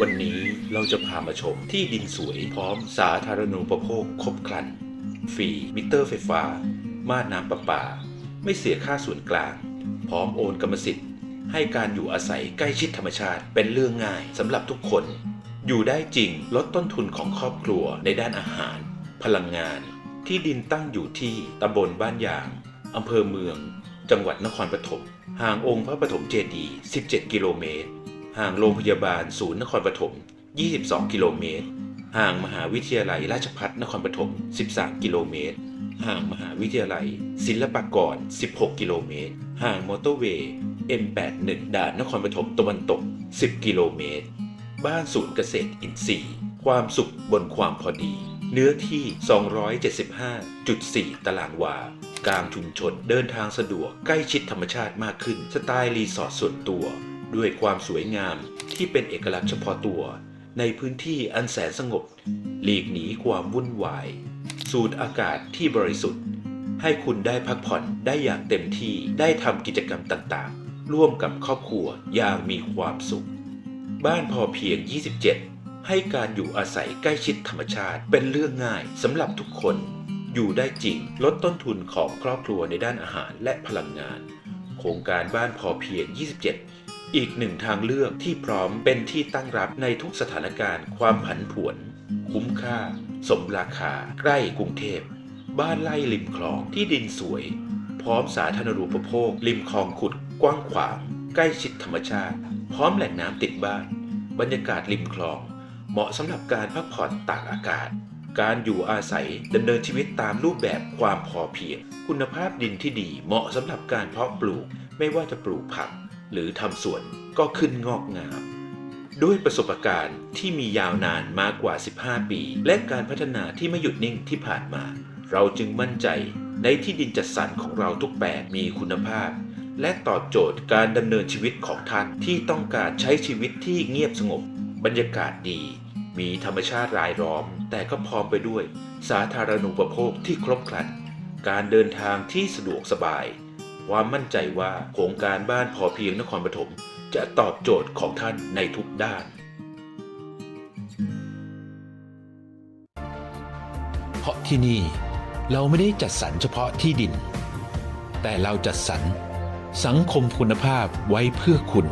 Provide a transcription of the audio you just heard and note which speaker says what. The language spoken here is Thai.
Speaker 1: วันนี้เราจะพามาชมที่ดินสวยพร้อมสาธารณูปโภคครบครัน ฟรี มิเตอร์ไฟฟ้า ม่านน้ำประปา ไม่เสียค่าส่วนกลาง พร้อมโอนกรรมสิทธิ์ ให้การอยู่อาศัยใกล้ชิดธรรมชาติเป็นเรื่องง่ายสำหรับทุกคน อยู่ได้จริงลดต้นทุนของครอบครัวในด้านอาหาร พลังงาน ที่ดินตั้งอยู่ที่ตำบลบ้านยางอำเภอเมือง จังหวัดนครปฐมห่างองค์พระปฐมเจดีย์ 17 กิโลเมตร ห่างโรงพยาบาลศูนย์นครปฐม 22 กิโลเมตร ห่างมหาวิทยาลัยราชภัฏนครปฐม 13 กิโลเมตร ห่างมหาวิทยาลัย ศิลปากร 16 กิโลเมตร ห่างมอเตอร์เวย์ M81 ด่านนครปฐมตะวันตก 10 กิโลเมตร บ้านศูนย์เกษตรอินทรีย์ ความสุขบนความพอดี เนื้อที่ 275.4 ตารางวา กลางชุมชนเดินทางสะดวกใกล้ชิดธรรมชาติมากขึ้น สไตล์รีสอร์ทส่วนตัว ด้วยความสวยงามที่เป็นเอกลักษณ์เฉพาะตัว ในพื้นที่อันแสนสงบ หลีกหนีความวุ่นวาย สูดอากาศที่บริสุทธิ์ ให้คุณได้พักผ่อนได้อย่างเต็มที่ได้ทำกิจกรรมต่างๆ ร่วมกับครอบครัวอย่างมีความสุข บ้านพอเพียง 27 ให้การอยู่อาศัยใกล้ชิดธรรมชาติเป็นเรื่องง่ายสำหรับทุกคน อยู่ได้จริงลดต้นทุนของครอบครัวในด้านอาหารและพลังงาน โครงการบ้านพอเพียง 27 อีกหนึ่งทางเลือกที่พร้อมเป็นที่ตั้งรับในทุกสถานการณ์ ความผันผวน คุ้มค่า สมราคา ใกล้กรุงเทพ บ้านไร่ริมคลองที่ดินสวย พร้อมสาธารณูปโภค ริมคลองขุด กว้างขวาง ใกล้ชิดธรรมชาติ พร้อมแหล่งน้ำติดบ้าน บรรยากาศริมคลอง เหมาะสำหรับการพักผ่อนตากอากาศ การอยู่อาศัยดำเนินชีวิตตามรูปแบบความพอเพียง คุณภาพดินที่ดีเหมาะสำหรับการเพาะปลูก ไม่ว่าจะปลูกผัก หรือทำสวนก็ขึ้นงอกงาม ด้วยประสบการณ์ที่มียาวนานมากกว่า 15 ปี และการพัฒนาที่ไม่หยุดนิ่งที่ผ่านมา เราจึงมั่นใจในที่ดินจัดสรรของเราทุกแปลงมีคุณภาพ และตอบโจทย์การดำเนินชีวิตของท่านที่ต้องการใช้ชีวิตที่เงียบสงบ บรรยากาศดี มีธรรมชาติรายล้อม แต่ก็พร้อมไปด้วย สาธารณูปโภคที่ครบครัน การเดินทางที่สะดวกสบาย ความมั่นใจว่าโครงการบ้านพอเพียงนครปฐมจะตอบโจทย์ของท่านในทุกด้าน
Speaker 2: เพราะที่นี่เราไม่ได้จัดสรรเฉพาะที่ดิน แต่เราจัดสรรสังคมคุณภาพไว้เพื่อคุณ